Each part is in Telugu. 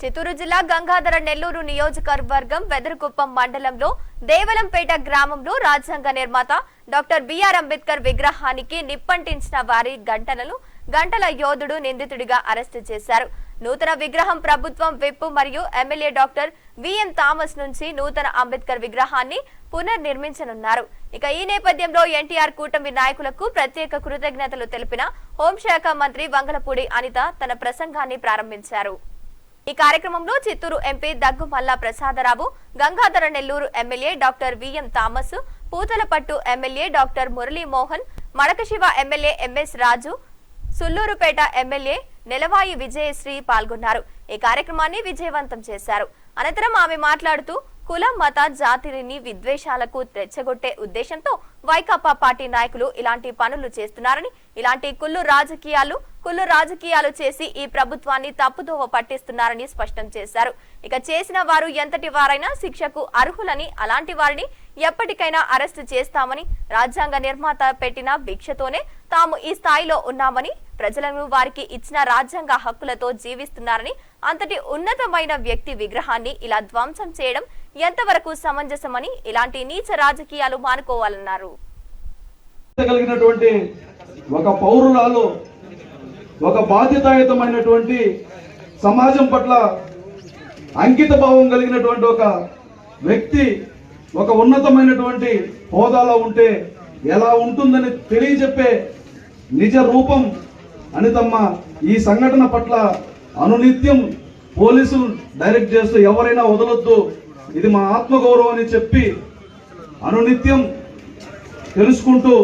చిత్తూరు జిల్లా గంగాధర నెల్లూరు నియోజకవర్గం వెదరకుప్పం మండలంలో దేవలంపేట గ్రామంలో రాజ్యాంగ నిర్మాత డాక్టర్ బిఆర్ అంబేద్కర్ విగ్రహానికి నిప్పంటించిన వారి గంటలను గంటల యోధుడు నిందితుడిగా అరెస్టు చేశారు. నూతన విగ్రహం ప్రభుత్వం విప్ మరియు ఎమ్మెల్యే డాక్టర్ విఎం థామస్ నుంచి నూతన అంబేద్కర్ విగ్రహాన్ని పునర్నిర్మించనున్నారు. ఇక ఈ నేపథ్యంలో ఎన్టీఆర్ కూటమి నాయకులకు ప్రత్యేక కృతజ్ఞతలు తెలిపిన హోంశాఖ మంత్రి వంగలపూడి అనిత తన ప్రసంగాన్ని ప్రారంభించారు. ఈ కార్యక్రమంలో Chittoor MP Daggumalla Prasadarao Gangadhara Nellore MLA doctor VM Thomas Puthalapattu MLA doctor Muralimohan Madakasira MLA MS Raju Sullurpeta MLA Nelavai Vijayasree పాల్గొన్నారు. ఈ కార్యక్రమాన్ని విజయవంతం చేశారు. అనంతరం ఆమె మాట్లాడుతూ కుల మత జాతిని విద్వేషాలకు తెచ్చగొట్టే ఉద్దేశంతో వైకాపా పార్టీ నాయకులు ఇలాంటి పనులు చేస్తున్నారని ఇలాంటి కుళ్ళు రాజకీయాలు కుళ్ళు రాజకీయాలు చేసి ఈ ప్రభుత్వాన్ని తప్పుదోవ పట్టిస్తున్నారని స్పష్టం చేశారు. ఇక చేసిన వారు ఎంతటి వారైనా శిక్షకు అర్హులని అలాంటి వారిని ఎప్పటికైనా అరెస్టు చేస్తామని రాజ్యాంగ నిర్మాత పెట్టిన భిక్షతోనే తాము ఈ స్థాయిలో ఉన్నామని ప్రజలను వారికి ఇచ్చిన రాజ్యాంగ హక్కులతో జీవిస్తున్నారని అంతటి ఉన్నతమైన వ్యక్తి విగ్రహాన్ని ఇలా ధ్వంసం చేయడం ఎంతవరకు సమంజసమని ఇలాంటి నీచ రాజకీయాలు మానుకోవాలన్నారు. కలిగినటువంటి ఒక పౌరురాలు ఒక బాధ్యతాయుతమైనటువంటి సమాజం పట్ల అంకిత భావం కలిగినటువంటి ఒక వ్యక్తి ఒక ఉన్నతమైనటువంటి హోదాలో ఉంటే ఎలా ఉంటుందని తెలియజెప్పే నిజ రూపం అనితమ్మ ఈ సంఘటన పట్ల అనునిత్యం పోలీసులు డైరెక్ట్ చేస్తూ ఎవరైనా వదలొద్దు ఇది మా ఆత్మగౌరవం అని చెప్పి అనునిత్యం తెలుసుకుంటూ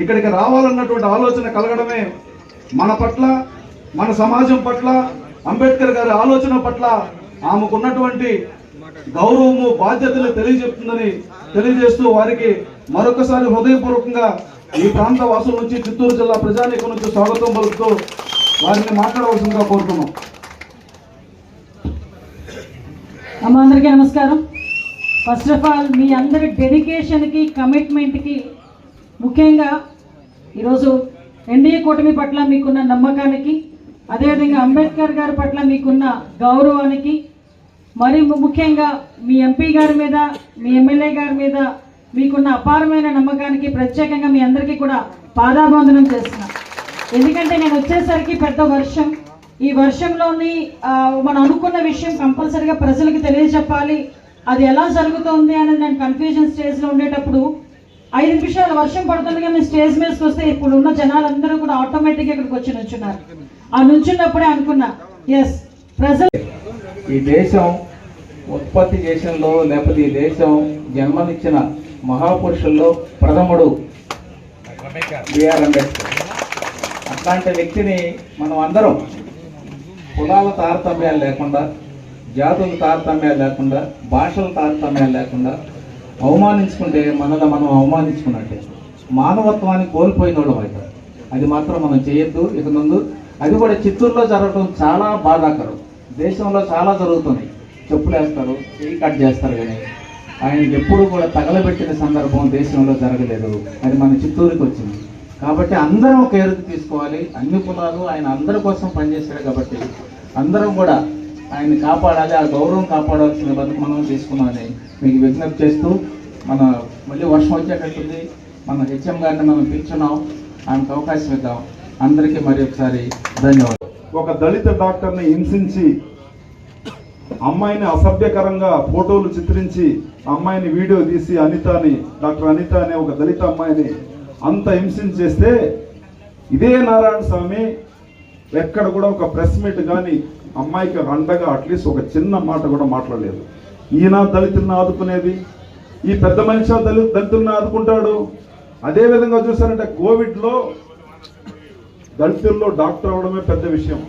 ఇక్కడికి రావాలన్నటువంటి ఆలోచన కలగడమే మన పట్ల మన సమాజం పట్ల అంబేద్కర్ గారి ఆలోచన పట్ల ఆమెకున్నటువంటి గౌరవము బాధ్యతలు తెలియజెప్తుందని తెలియజేస్తూ వారికి మరొకసారి హృదయపూర్వకంగా ఈ ప్రాంత వాసుల నుంచి చిత్తూరు జిల్లా ప్రజానీకం నుంచి స్వాగతం పలుకుతూ వారిని మాట్లాడవలసిందిగా కోరుతున్నాం. అమ్మ అందరికీ నమస్కారం. ఫస్ట్ ఆఫ్ ఆల్ మీ అందరి డెడికేషన్కి కమిట్మెంట్కి ముఖ్యంగా ఈరోజు ఎన్డీఏ కూటమి పట్ల మీకున్న నమ్మకానికి అదేవిధంగా అంబేద్కర్ గారి పట్ల మీకున్న గౌరవానికి మరి ముఖ్యంగా మీ ఎంపీ గారి మీద మీ ఎమ్మెల్యే గారి మీద మీకున్న అపారమైన నమ్మకానికి ప్రత్యేకంగా మీ అందరికీ కూడా పాదాబంధనం చేస్తున్నా. ఎందుకంటే నేను వచ్చేసరికి పెద్ద వర్షం. ఈ వర్షంలోని మనం అనుకున్న విషయం కంపల్సరిగా ప్రజలకు తెలియజెప్పాలి. అది ఎలా జరుగుతుంది అనేది నేను కన్ఫ్యూజన్ స్టేజ్లో ఉండేటప్పుడు ఐదు నిమిషాలు వర్షం పడుతుండగా మేము స్టేజ్ మీదకి వస్తే ఇప్పుడు ఉన్న జనాలందరూ కూడా ఆటోమేటిక్గా ఇక్కడికి వచ్చి నుంచున్నారు. ఆ నుంచున్నప్పుడే అనుకున్నా ఎస్ ప్రజలు ఈ దేశం ఉత్పత్తి దేశంలో లేకపోతే ఈ దేశం జన్మనిచ్చిన మహాపురుషుల్లో ప్రథముడు బిఆర్ అంబేద్కర్. అట్లాంటి వ్యక్తిని మనం అందరం కులాల తారతమ్యాలు లేకుండా జాతుల తారతమ్యాలు లేకుండా భాషల తారతమ్యాలు లేకుండా అవమానించుకుంటే మనల్ని మనం అవమానించుకున్నట్టే. మానవత్వాన్ని కోల్పోయినోడు అవుతాం అది మాత్రం మనం చేయొద్దు ఇక ముందు అది కూడా చిత్తూరులో జరగడం చాలా బాధాకరం. దేశంలో చాలా జరుగుతున్నాయి. చెప్పులు వేస్తారు చేయి కట్ చేస్తారు కానీ ఆయనకి ఎప్పుడు కూడా తగలబెట్టిన సందర్భం దేశంలో జరగలేదు. అది మన చిత్తూరుకి వచ్చింది. కాబట్టి అందరం ఒక తీసుకోవాలి. అన్ని కులాలు ఆయన అందరి కోసం పనిచేశాడు కాబట్టి అందరం కూడా ఆయన్ని కాపాడాలి ఆ గౌరవం కాపాడాల్సిన బతుకు మనం తీసుకున్నామని మీకు విజ్ఞప్తి చేస్తూ మన మళ్ళీ వర్షం వచ్చేటట్టుంది మన హెచ్ఎం గారిని మనం పిలుచున్నాం. ఆయనకు అవకాశం ఇద్దాం. అందరికీ మరి ఒకసారి ధన్యవాదాలు. ఒక దళిత డాక్టర్ని హింసించి అమ్మాయిని అసభ్యకరంగా ఫోటోలు చిత్రించి అమ్మాయిని వీడియో తీసి అనితని డాక్టర్ అనిత అనే ఒక దళిత అమ్మాయిని అంత హింసించేస్తే ఇదే నారాయణ స్వామి ఎక్కడ కూడా ఒక ప్రెస్ మీట్ కానీ అమ్మాయికి అండగా అట్లీస్ట్ ఒక చిన్న మాట కూడా మాట్లాడలేదు. ఈయన దళితులను ఆదుకునేది ఈ పెద్ద మనిషి దళిత దళితులను ఆదుకుంటాడు. అదేవిధంగా చూసారంటే కోవిడ్లో దళితుల్లో డాక్టర్ అవడమే పెద్ద విషయం.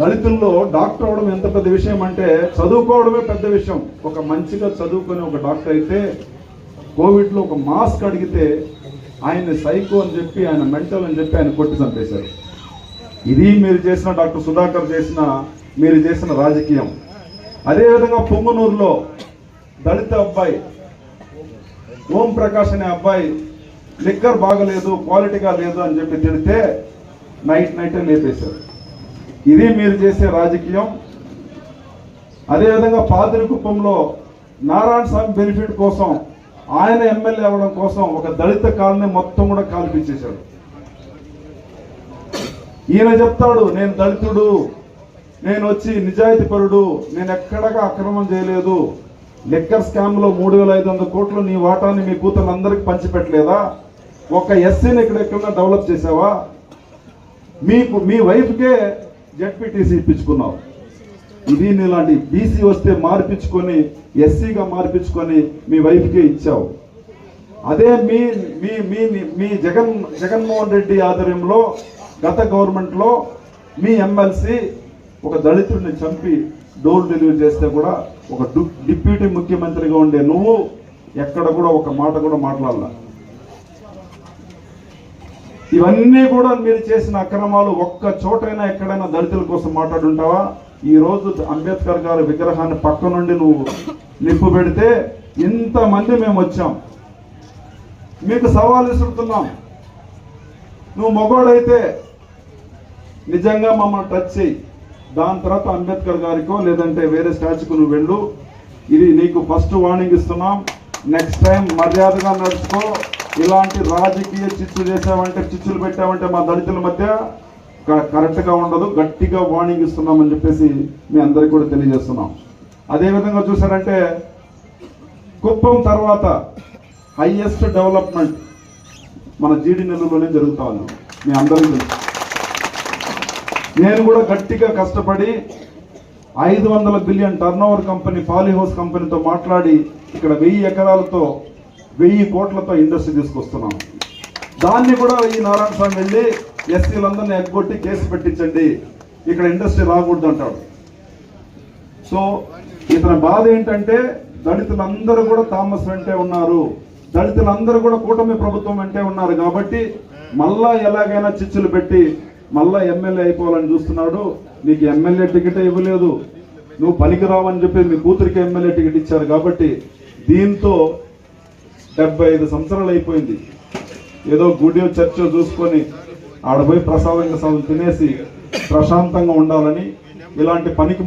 దళితుల్లో డాక్టర్ అవడం ఎంత పెద్ద విషయం అంటే చదువుకోవడమే పెద్ద విషయం. ఒక మంచిగా చదువుకునే ఒక డాక్టర్ అయితే కోవిడ్లో ఒక మాస్క్ అడిగితే ఆయన్ని సైకో అని చెప్పి ఆయన మెంటల్ అని చెప్పి ఆయన కొట్టి చంపేశారు. ఇది మీరు చేసిన డాక్టర్ సుధాకర్ చేసిన మీరు చేసిన రాజకీయం. అదేవిధంగా పొంగునూరులో దళిత అబ్బాయి ఓం ప్రకాష్ అనే అబ్బాయి లిక్కర్ బాగలేదు క్వాలిటీగా లేదు అని చెప్పి తిడితే నైట్ నైట్ లేపేశారు. ఇది మీరు చేసే రాజకీయం. అదేవిధంగా పాదిరికుప్పంలో నారాయణ స్వామి బెనిఫిట్ కోసం ఆయన ఎమ్మెల్యే అవ్వడం కోసం ఒక దళిత కాలనీ మొత్తం కూడా కాల్పించేశాడు ఈయన చెప్తాడు నేను దళితుడు నేను వచ్చి నిజాయితీ పరుడు నేను ఎక్కడగా అక్రమం చేయలేదు. లెక్కర్ స్కామ్లో మూడు వేల ఐదు వందల కోట్లు నీ వాటాని మీ కూతుర్లందరికీ పంచిపెట్టలేదా? ఒక ఎస్సీని ఇక్కడ ఎక్కడన్నా డెవలప్ చేసావా? మీకు మీ వైఫ్కే జెడ్పీటీసీ ఇప్పించుకున్నావు. ఇది నీలాంటి బీసీ వస్తే మార్పించుకొని ఎస్సీగా మార్పించుకొని మీ వైఫ్కే ఇచ్చావు. అదే మీ మీ మీ మీ జగన్ జగన్మోహన్ రెడ్డి ఆధ్వర్యంలో గత గవర్నమెంట్లో మీ ఎమ్మెల్సీ ఒక దళితుడిని చంపి డోర్ డెలివరీ చేస్తే కూడా ఒక డిప్యూటీ ముఖ్యమంత్రిగా ఉండే నువ్వు ఎక్కడ కూడా ఒక మాట కూడా మాట్లాడాల. ఇవన్నీ కూడా మీరు చేసిన అక్రమాలు ఒక్క చోటైనా ఎక్కడైనా దళితుల కోసం మాట్లాడుంటావా? ఈ రోజు అంబేద్కర్ గారి విగ్రహాన్ని పక్క నుండి నువ్వు నిప్పు పెడితే ఇంతమంది మేము వచ్చాం. మీకు సవాల్ విసురుతున్నాం. నువ్వు మగోడైతే నిజంగా మమ్మల్ని టచ్ చేయి. దాని తర్వాత అంబేద్కర్ గారికో లేదంటే వేరే స్టాచ్యూకు నువ్వు వెళ్ళు. ఇది నీకు ఫస్ట్ వార్నింగ్ ఇస్తున్నాం. నెక్స్ట్ టైం మర్యాదగా నడుచుకో. ఇలాంటి రాజకీయ చిచ్చులు చేసావంటే చిచ్చులు పెట్టావంటే మా దళితుల మధ్య క- కరెక్ట్గా ఉండదు. గట్టిగా వార్నింగ్ ఇస్తున్నామని చెప్పేసి మీ అందరికీ కూడా తెలియజేస్తున్నాం. అదేవిధంగా చూసారంటే కుప్పం తర్వాత హైయెస్ట్ డెవలప్మెంట్ మన జీడి నెల్లూరులోనే జరుగుతా ఉంది. మీ అందరికీ తెలుసు. నేను కూడా గట్టిగా కష్టపడి ఐదు వందల billion turnover company polyhouse కంపెనీతో మాట్లాడి ఇక్కడ వెయ్యి ఎకరాలతో వెయ్యి కోట్లతో ఇండస్ట్రీ తీసుకొస్తున్నాం. దాన్ని కూడా ఈ నారాయణ స్వామి వెళ్ళి ఎస్సీలందరినీ ఎగ్గొట్టి కేసు పెట్టించండి. ఇక్కడ ఇండస్ట్రీ రాకూడదు అంటాడు సో ఇతని బాధ ఏంటంటే దళితులందరూ కూడా థామస్ వెంటే ఉన్నారు. దళితులందరూ కూడా కూటమి ప్రభుత్వం వెంటే ఉన్నారు కాబట్టి మళ్ళా ఎలాగైనా చిచ్చులు పెట్టి మళ్ళా ఎమ్మెల్యే అయిపోవాలని చూస్తున్నాడు. నీకు ఎమ్మెల్యే టికెట్ ఇవ్వలేదు. నువ్వు పనికిరావని చెప్పి మీ కూతురికి ఎమ్మెల్యే టికెట్ ఇచ్చారు కాబట్టి దీంతో డెబ్బై ఐదు సంవత్సరాలు అయిపోయింది. ఏదో గుడి చర్చ చూసుకొని ఆడపోయి ప్రసాదంగా సగం తినేసి ప్రశాంతంగా ఉండాలని ఇలాంటి పనికి